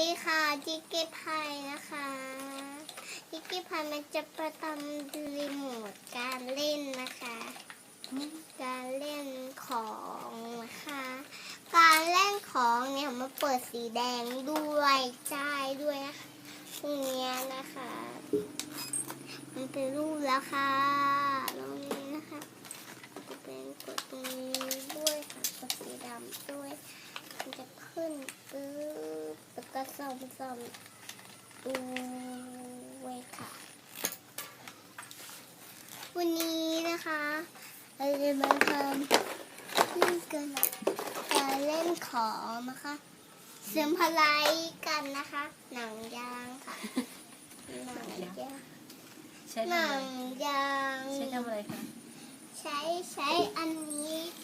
ดีค่ะจิกกี้พายนะคะจิกกี้พายมันจะประทำรีโมทการเล่นนะคะ การเล่นของนะคะ การเล่นของเนี่ยมันเปิดสีแดงด้วยใช่ด้วยนะคะตรงเนี้ยนะคะ มันเป็นรูปแล้วค่ะตรงนี้นะคะจะเป็นกดตรงนี้ด้วยค่ะกดสีดำด้วย มันจะขึ้นปึ๊บ แล้วก็ซ่อมซ่อมด้วยค่ะ วันนี้นะคะเราจะมาทำเล่นกันการเล่นของนะคะเสริมพลายกันนะคะ หนังยางค่ะหนังยางใช้หทำนัอะไรงยาง ใช้ทำอะไรคะ ใช้ใช้อันนี้คันคุณนะคะนี่